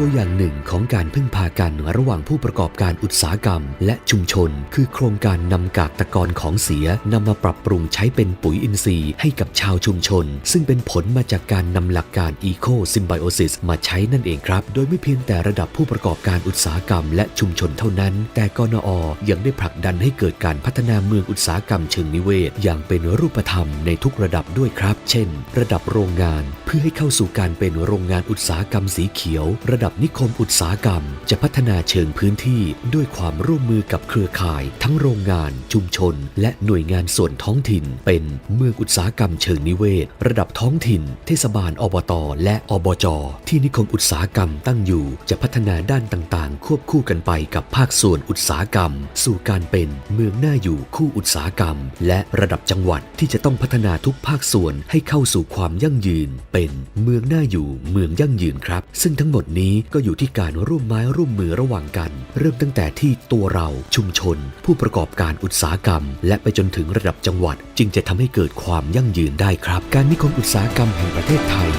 ตัวอย่างหนึ่งของการพึ่งพากันระหว่างผู้ประกอบการอุตสาหกรรม และชุมชน คือโครงการนำกากตะกอนของเสียนำมาปรับปรุงใช้เป็นปุ๋ยอินทรีย์ให้กับชาวชุมชน ซึ่งเป็นผลมาจากการนำหลักการ Eco Symbiosis มาใช้นั่นเองครับ โดยไม่เพียงแต่ระดับผู้ประกอบการอุตสาหกรรม และชุมชนเท่านั้น แต่กนอยังได้ผลักดันให้เกิดการพัฒนาเมืองอุตสาหกรรมเชิงนิเวศ อย่างเป็นรูปธรรมในทุกระดับด้วยครับ เช่น ระดับโรงงานเพื่อให้เข้าสู่การเป็นโรงงานอุตสาหกรรมสีเขียว ระดับดับนิคมอุตสาหกรรม จะพัฒนาเชิงพื้นที่ด้วยความร่วมมือกับเครือข่าย ทั้งโรงงาน ชุมชน และหน่วยงานส่วนท้องถิ่น เป็นเมืองอุตสาหกรรมเชิงนิเวศ ระดับท้องถิ่น เทศบาลอบต และอบจ ที่นิคมอุตสาหกรรมตั้งอยู่ จะพัฒนาด้านต่างๆ ควบคู่กันไปกับภาคส่วนอุตสาหกรรม สู่การเป็นเมืองน่าอยู่คู่อุตสาหกรรม และระดับจังหวัดที่จะต้องพัฒนาทุกภาคส่วนให้เข้าสู่ความยั่งยืน เป็นเมืองน่าอยู่เมืองยั่งยืนครับ ซึ่งทั้งหมดนี้ก็อยู่ที่การร่วมไม้ร่วมมือระหว่างกัน เริ่มตั้งแต่ที่ตัวเราชุมชน ผู้ประกอบการอุตสาหกรรม และไปจนถึงระดับจังหวัด จึงจะทำให้เกิดความยั่งยืนได้ครับ การนิคมอุตสาหกรรมแห่งประเทศไทย